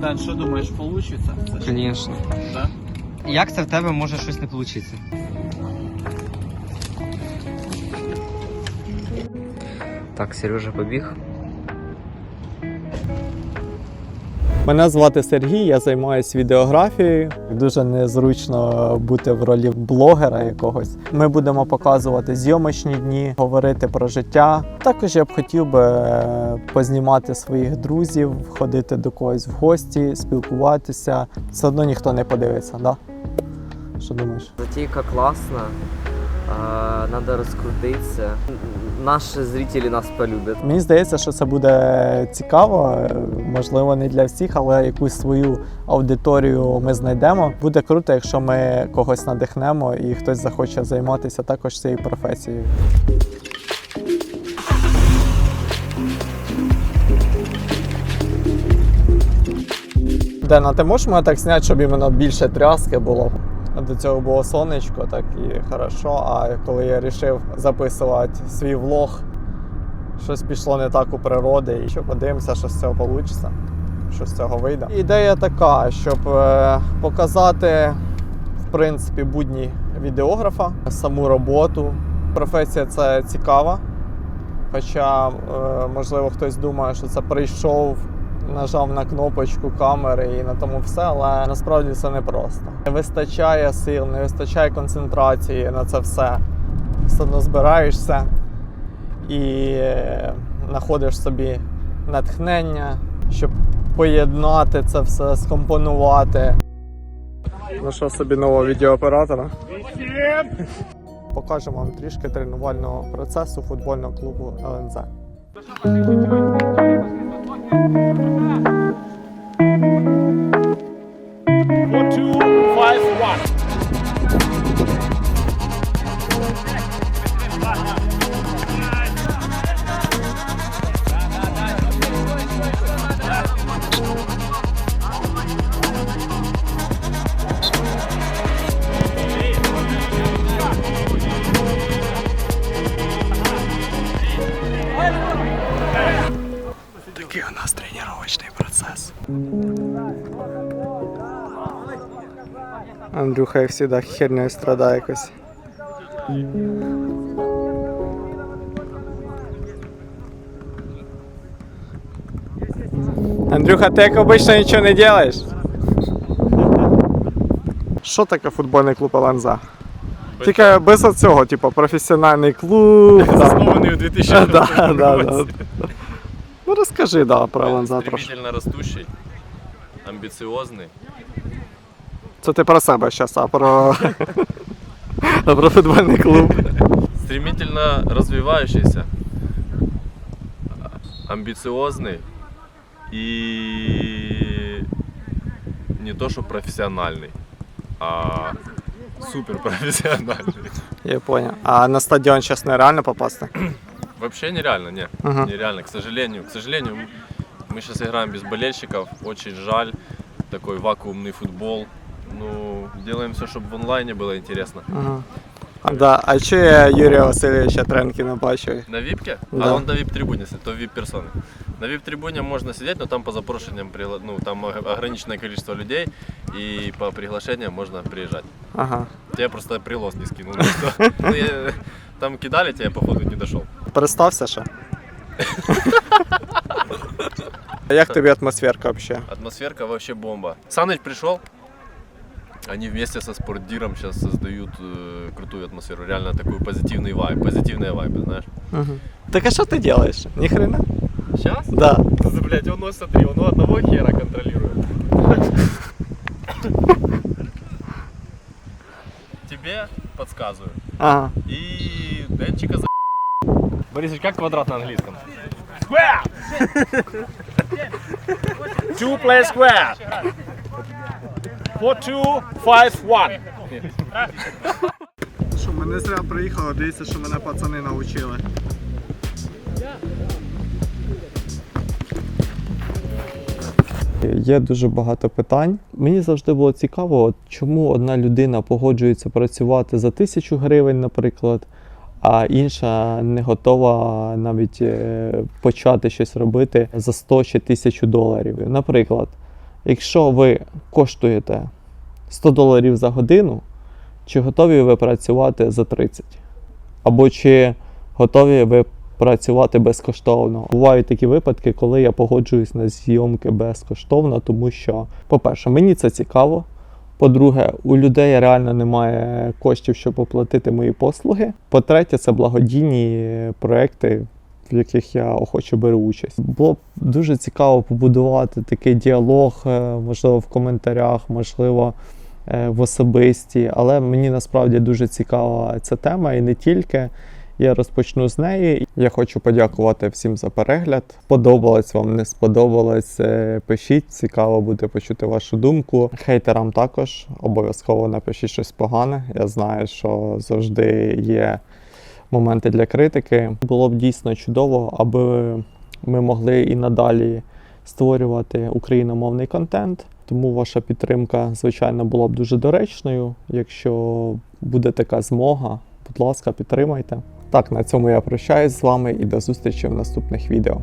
Дань, що думаєш, вийде? Звісно. Да? Як це в тебе може щось не вийти? Так, Сережа побіг. Мене звати Сергій, я займаюся відеографією. Дуже незручно бути в ролі блогера якогось. Ми будемо показувати зйомочні дні, говорити про життя. Також я б хотів би е, познімати своїх друзів, ходити до когось в гості, спілкуватися. Все одно ніхто не подивиться, да? Що думаєш? Затейка класна. Надо розкрутитися. Наші зрителі нас полюбять. Мені здається, що це буде цікаво. Можливо, не для всіх, але якусь свою аудиторію ми знайдемо. Буде круто, якщо ми когось надихнемо і хтось захоче займатися також цією професією. Дена, ти можеш мене так зняти, щоб іменно більше тряски було? До цього було сонечко, так і хорошо. А коли я вирішив записувати свій влог, щось пішло не так у природи, і що подивимося, що з цього вийде, що з цього вийде. Ідея така, щоб е, показати в принципі будні відеографа, саму роботу. Професія це цікава. Хоча, е, можливо, хтось думає, що це прийшов, нажав на кнопочку камери і на тому все, але насправді це непросто. Не вистачає сил, не вистачає концентрації на це все. Все одно збираєшся і е, знаходиш собі натхнення, щоб поєднати це все, скомпонувати. Знайшов собі нового відеооператора. Покажемо вам трішки тренувального процесу футбольного клубу ЛНЗ. Música Андрюха, як завжди, хернею страдає якось. Андрюха, ти як обично нічого не робиш? Що таке футбольний клуб Аланза? Тільки без цього, типу, професіональний клуб. там. Заснованный в 2000 Да, да, да. Ну розкажи, да, про Аланза трошки. Стремительно растущий, амбициозный. Це ти про себе зараз, а про, а про футбольний клуб. Стремительно развивающийся, амбициозный и не то что профессиональный, а суперпрофессиональный. Я понял. А на стадіон зараз нереально попасти? Вообще нереально, не, Ага. нереально, к сожалению. К сожалению, мы сейчас играем без болельщиков, очень жаль, такой вакуумный футбол. Ну, делаем все, чтобы в онлайне было интересно. Ага. А, да. а чи я Юрія Васильовича Тренки не бачив? На випке? Да. А он на вип-трибуне, сидит, то вип-персоны. На вип-трибуне можно сидеть, но там по запрошениям, ну, там ог- ограниченное количество людей, и по приглашениям можно приезжать. Ага. Тебе просто прилос не скинул. ну? Ну, я- Там кидали тебя, походу, не дошел Представся ще. Як тобі атмосферка взагалі? Атмосферка вообще бомба. Саныч пришел, они вместе со спортдиром сейчас создают э, крутую атмосферу, реально такой позитивный вайб, позитивные вайбы, знаешь. Угу. Так а що ти робиш? Ні хрена? Сейчас? Да. Блять, он, смотри, он одного хера контролирует. Тебе подсказываю. Ага. И Денчика за... Борисович, как квадрат на английском? Square. two play square. Four, two, five, one. Що, ми не зря приїхали, дивіться, що мене пацани навчили. Є дуже багато питань. Мені завжди було цікаво, от чому одна людина погоджується працювати за тисячу гривень, наприклад, а інша не готова навіть е, почати щось робити за 100 чи 1000 доларів. Наприклад, Якщо ви коштуєте 100 доларів за годину, чи готові ви працювати за 30? Або чи готові ви працювати безкоштовно? Бувають такі випадки, коли я погоджуюсь на зйомки безкоштовно, тому що, по-перше, мені це цікаво. По-друге, у людей реально немає коштів, щоб оплатити мої послуги. По-третє, це благодійні проекти, в яких я охоче беру участь. Було б дуже цікаво побудувати такий діалог, е, можливо, в коментарях, можливо, е, в особисті. Але мені насправді дуже цікава ця тема і не тільки. Я розпочну з неї. Я хочу подякувати всім за перегляд. Сподобалось вам, не сподобалось. е, Пишіть, цікаво буде почути вашу думку. Хейтерам також обов'язково напишіть щось погане. Я знаю, що завжди є моменти для критики. Було б дійсно чудово, аби ми могли і надалі створювати україномовний контент. Тому ваша підтримка, звичайно, була б дуже доречною. Якщо буде така змога, будь ласка, підтримайте. Так, на цьому я прощаюсь з вами і до зустрічі в наступних відео.